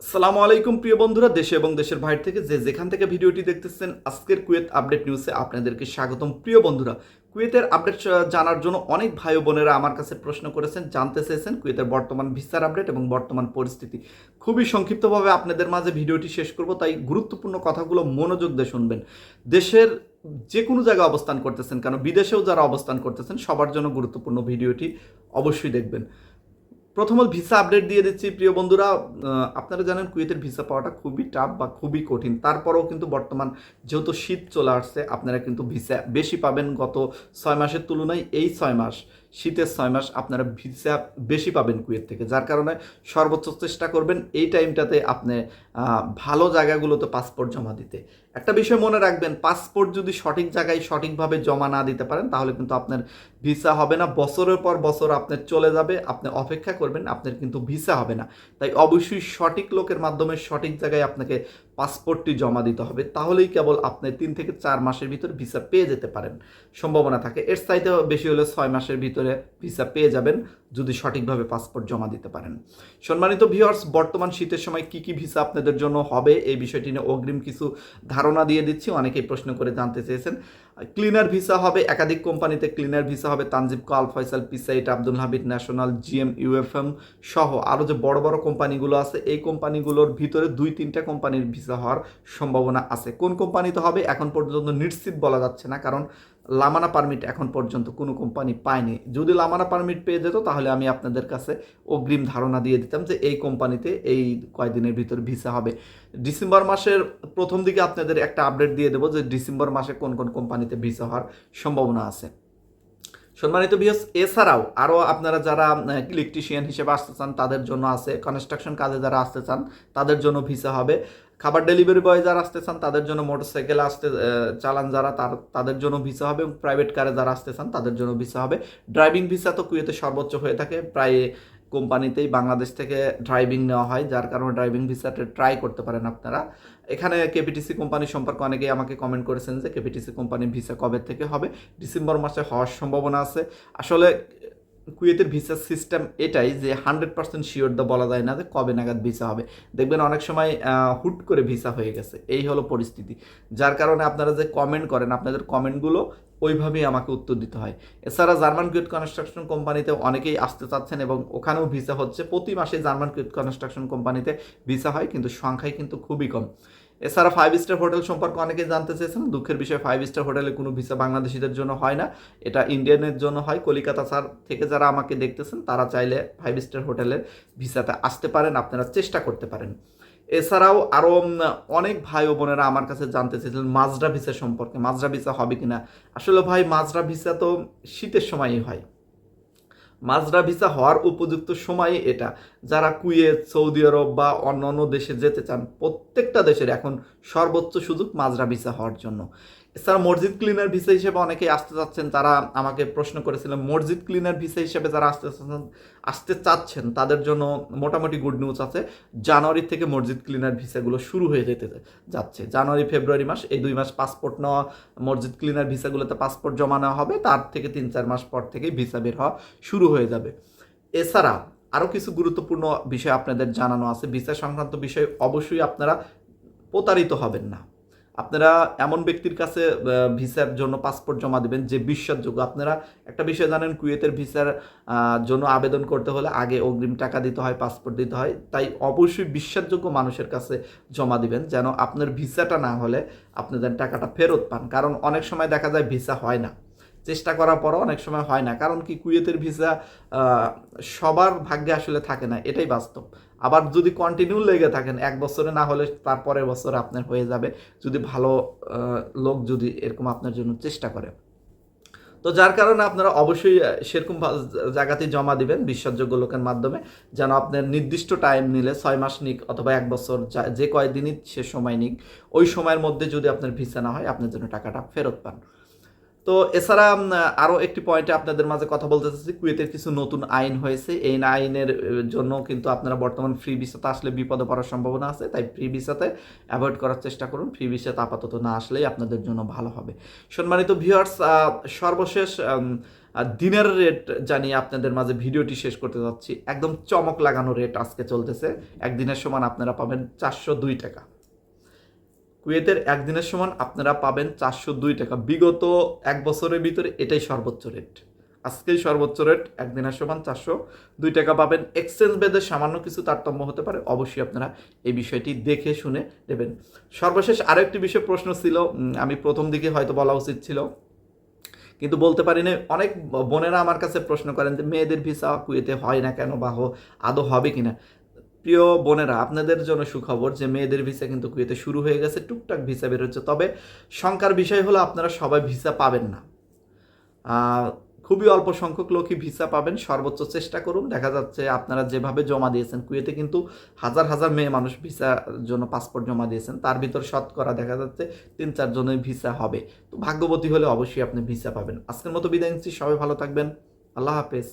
সালামু আলাইকুম, প্রিয় বন্ধুরা। দেশে এবং দেশের বাইরে থেকে যে যেখান থেকে ভিডিওটি দেখতেছেন, আজকের কুয়েত আপডেট নিউজে আপনাদেরকে স্বাগতম। প্রিয় বন্ধুরা, কুয়েতের আপডেট জানার জন্য অনেক ভাই বোনেরা আমার কাছে প্রশ্ন করেছেন, জানতে চেয়েছেন কুয়েতের বর্তমান ভিসার আপডেট এবং বর্তমান পরিস্থিতি। খুবই সংক্ষিপ্তভাবে আপনাদের মাঝে ভিডিওটি শেষ করব, তাই গুরুত্বপূর্ণ কথাগুলো মনোযোগ দিয়ে শুনবেন। দেশের যে কোনো জায়গায় অবস্থান করতেছেন কেন, বিদেশেও যারা অবস্থান করতেছেন, সবার জন্য গুরুত্বপূর্ণ ভিডিওটি অবশ্যই দেখবেন। প্রথমত ভিসা আপডেট দিয়ে দিচ্ছি, প্রিয় বন্ধুরা। আপনারা জানেন কুয়েতের ভিসা পাওয়াটা খুবই টাফ বা খুবই কঠিন। তারপরেও কিন্তু বর্তমান যেহেতু শীত চলে আসছে, আপনারা কিন্তু ভিসা বেশি পাবেন গত ছয় মাসের তুলনায়। এই ছয় মাস শীতের ছয় মাস আপনারা ভিসা বেশি পাবেন কুয়েত থেকে। যার কারণে সর্বোচ্চ চেষ্টা করবেন এই টাইমটাতে আপনি ভালো জায়গাগুলোতে পাসপোর্ট জমা দিতে। একটা বিষয় মনে রাখবেন পাসপোর্ট যদি সঠিক জায়গায় সঠিকভাবে জমা না দিতে পারেন, তাহলে কিন্তু আপনার ভিসা হবে না। বছরের পর বছর আপনার চলে যাবে, আপনি অপেক্ষা করবেন, আপনার কিন্তু ভিসা হবে না। তাই অবশ্যই সঠিক লোকের মাধ্যমে সঠিক জায়গায় আপনাকে পাসপোর্টটি জমা দিতে হবে, তাহলেই কেবল আপনি তিন থেকে চার মাসের ভিতর ভিসা পেয়ে যেতে পারেন। সম্ভাবনা থাকে, এর চাইতে বেশি হলে ছয় মাসের ভিতরে ভিসা পেয়ে যাবেন যদি সঠিকভাবে পাসপোর্ট জমা দিতে পারেন। সম্মানিত ভিউয়ার্স, বর্তমান শীতের সময় কি কি ভিসা আপনাদের জন্য হবে এই বিষয়টি নিয়ে অগ্রিম কিছু ধারণা দিয়ে দিচ্ছি। অনেকেই প্রশ্ন করে জানতে চেয়েছেন। ক্লিনার ভিসা হবে, একাধিক কোম্পানিতে ক্লিনার ভিসা হবে, তানজিব কাল, Faisal, পিসাইট, Abdul Habid national GM UFM সহ। আরও যে বড় বড় কোম্পানিগুলো আছে, এই কোম্পানিগুলোর ভিতরে দুই তিনটা কোম্পানির ভিসা হওয়ার সম্ভাবনা আছে। কোন কোম্পানিতে হবে, এখন পর্যন্ত নিশ্চিত বলা যাচ্ছে না, কারণ লামানা পারমিট এখন পর্যন্ত কোনো কোম্পানি পায়নি। যদি লামানা পারমিট পেয়ে যেত, তাহলে আমি আপনাদের কাছে অগ্রিম ধারণা দিয়ে দিতাম যে এই কোম্পানিতে এই কয়দিনের ভিতর ভিসা হবে। ডিসেম্বর মাসের প্রথম দিকে আপনাদের একটা আপডেট দিয়ে দেবো যে ডিসেম্বর মাসে কোন কোন কোম্পানিতে ভিসা হওয়ার সম্ভাবনা আছে। সম্মানিত বিহস এছাড়াও আরও আপনারা যারা ইলেকট্রিশিয়ান হিসেবে আসতে চান, তাদের জন্য আছে কনস্ট্রাকশন কাজে যারা আসতে চান, তাদের জন্য ভিসা হবে। খাবার ডেলিভারি বয় যারা আসতে চান, তাদের জন্য মোটরসাইকেল আসতে চালান যারা, তার, তাদের জন্য ভিসা হবে এবং প্রাইভেট কারে যারা আসতে চান, তাদের জন্য ভিসা হবে। ড্রাইভিং ভিসা তো কুয়েতে সর্বোচ্চ হয়ে থাকে। প্রায় কোম্পানিতেই বাংলাদেশ থেকে ড্রাইভিং নেওয়া হয়, যার কারণে ড্রাইভিং ভিসাটা ট্রাই করতে পারেন আপনারা। এখানে কেপিটিসি কোম্পানি সম্পর্কে অনেকেই আমাকে কমেন্ট করেছেন যে কেপিটিসি কোম্পানির ভিসা কবে থেকে হবে? ডিসেম্বর মাসে হওয়ার সম্ভাবনা আছে। আসলে কুয়েতের ভিসা সিস্টেম এটাই যে হান্ড্রেড পার্সেন্ট শিওর দা বলা যায় না যে কবে নাগাদ ভিসা হবে। দেখবেন অনেক সময় হুট করে ভিসা হয়ে গেছে। এই হলো পরিস্থিতি। যার কারণে আপনারা যে কমেন্ট করেন, আপনাদের কমেন্টগুলো ওইভাবেই আমাকে উত্তর দিতে হয়। এছাড়া জার্মান কুয়েত কনস্ট্রাকশন কোম্পানিতে অনেকেই আসতে চাচ্ছেন এবং ওখানেও ভিসা হচ্ছে। প্রতি মাসে জার্মান কুয়েত কনস্ট্রাকশন কোম্পানিতে ভিসা হয়, কিন্তু সংখ্যায় কিন্তু খুবই কম। এছাড়া ফাইভ স্টার হোটেল সম্পর্কে অনেকেই জানতে চেয়েছেন, দুঃখের বিষয়ে ফাইভ স্টার হোটেলে কোনো ভিসা বাংলাদেশিদের জন্য হয় না। এটা ইন্ডিয়ানের জন্য হয়, কলিকাতা স্যার থেকে যারা আমাকে দেখতেছেন, তারা চাইলে ফাইভ স্টার হোটেলের ভিসাতে আসতে পারেন, আপনারা চেষ্টা করতে পারেন। এছাড়াও আরও অনেক ভাই ও বোনেরা আমার কাছে জানতে চেয়েছিলেন মাজরা ভিসা সম্পর্কে, মাজরা ভিসা হবে কিনা। আসলে ভাই, মাজরা ভিসা তো শীতের সময়ই হয়। মাজরা ভিসা হওয়ার উপযুক্ত সময়ে এটা। যারা কুয়েত, সৌদি আরব বা অন্য অন্য দেশে যেতে চান, প্রত্যেকটা দেশের এখন সর্বোচ্চ সুযোগ মাজরা ভিসা হওয়ার জন্য। এছাড়া মসজিদ ক্লিনার ভিসা হিসেবে অনেকেই আসতে চাচ্ছেন তারা আমাকে প্রশ্ন করেছিলেন মসজিদ ক্লিনার ভিসা হিসেবে যারা আসতে চাচ্ছেন আসতে চাচ্ছেন, তাদের জন্য মোটামুটি গুড নিউজ আছে। জানুয়ারি থেকে মসজিদ ক্লিনার ভিসাগুলো শুরু হয়ে যেতে যাচ্ছে। জানুয়ারি, ফেব্রুয়ারি মাস, এই দুই মাস পাসপোর্ট নেওয়া, মসজিদ ক্লিনার ভিসাগুলোতে পাসপোর্ট জমা নেওয়া হবে, তার থেকে তিন চার মাস পর থেকেই ভিসা বের হওয়া শুরু হয়ে যাবে। এছাড়া আরও কিছু গুরুত্বপূর্ণ বিষয় আপনাদের জানানো আছে। ভিসা সংক্রান্ত বিষয় অবশ্যই আপনারা প্রতারিত হবেন না। আপনারা এমন ব্যক্তির কাছে ভিসার জন্য পাসপোর্ট জমা দেবেন যে বিশ্বাসযোগ্য আপনারা একটা বিষয় জানেন, কুয়েতের ভিসার জন্য আবেদন করতে হলে আগে অগ্রিম টাকা দিতে হয় পাসপোর্ট দিতে হয়। তাই অবশ্যই বিশ্বাসযোগ্য মানুষের কাছে জমা দিবেন যেন আপনার ভিসাটা না হলে আপনি যেন টাকাটা ফেরত পান। কারণ অনেক সময় দেখা যায় ভিসা হয় না। চেষ্টা করার পরও অনেক সময় হয় না। কারণ কি কুয়েতের ভিসা সবার ভাগ্যে আসলে থাকে না, এটাই বাস্তব। আবার যদি কন্টিনিউ লেগে থাকেন, এক বছরে না হলে তারপরের বছরে আপনার হয়ে যাবে। যদি ভালো লোক যদি এরকম আপনার জন্য চেষ্টা করে। তো যার কারণে আপনারা অবশ্যই সেরকম জায়গাতেই জমা দিবেন বিশ্বাসযোগ্য লোকের মাধ্যমে। যেন আপনার নির্দিষ্ট টাইম নিলে ছয় মাস নিক অথবা এক বছর, যে কয়দিনই সে সময় নিক, ওই সময়ের মধ্যে যদি আপনার ভিসা না হয় আপনার জন্য টাকাটা ফেরত পান। তো এছাড়া আরও একটি পয়েন্টে আপনাদের মাঝে কথা বলতে চাচ্ছি, কুয়েতের কিছু নতুন আইন হয়েছে। এই আইনের জন্য কিন্তু আপনারা বর্তমান ফ্রি ভিসাতে আসলে বিপদে পড়ার সম্ভাবনা আছে। তাই ফ্রি ভিসাতে অ্যাভয়েড করার চেষ্টা করুন। ফ্রি ভিসাতে আপাতত না আসলেই আপনাদের জন্য ভালো হবে। সম্মানিত ভিউয়ার্স সর্বশেষ দিনের রেট জানিয়ে আপনাদের মাঝে ভিডিওটি শেষ করতে যাচ্ছি। একদম চমক লাগানো রেট আজকে চলতেছে। একদিনের সমান আপনারা পাবেন চারশো দুই টাকা। কুয়েতের একদিনের সমান আপনারা পাবেন চারশো দুই টাকা। বিগত এক বছরের ভিতরে এটাই সর্বোচ্চ রেট আজকেই সর্বোচ্চ রেট একদিনের সমান চারশো দুই টাকা পাবেন। এক্সচেঞ্জ বেদে সামান্য কিছু তারতম্য হতে পারে, অবশ্যই আপনারা এই বিষয়টি দেখে শুনে দেবেন সর্বশেষ আরও একটি বিষয় প্রশ্ন ছিল আমি প্রথম দিকে হয়তো বলা উচিত ছিল, কিন্তু বলতে পারি না অনেক বোনেরা আমার কাছে প্রশ্ন করেন যে, মেয়েদের ভিসা কুয়েতে হয় না কেন বা আদৌ হবে কিনা? প্রিয় বোনেরা, আপনাদের জন্য সুখবর যে মেয়েদের ভিসা কিন্তু কুয়েতে শুরু হয়ে গেছে, টুকটাক ভিসা বের হচ্ছে। তবে শঙ্কার বিষয় হলো আপনারা সবাই ভিসা পাবেন না। খুবই অল্প সংখ্যক লোকই ভিসা পাবেন, সর্বোচ্চ চেষ্টা করুন। দেখা যাচ্ছে আপনারা যেভাবে জমা দিয়েছেন, কুয়েতে কিন্তু হাজার হাজার মেয়ে মানুষ ভিসার জন্য পাসপোর্ট জমা দিয়েছেন, তার ভিতর শতকরা দেখা যাচ্ছে তিন চারজনের ভিসা হবে। তো ভাগ্যবতী হলে অবশ্যই আপনি ভিসা পাবেন। আজকের মতো বিদায় নিচ্ছি, সবাই ভালো থাকবেন। আল্লাহ হাফেজ।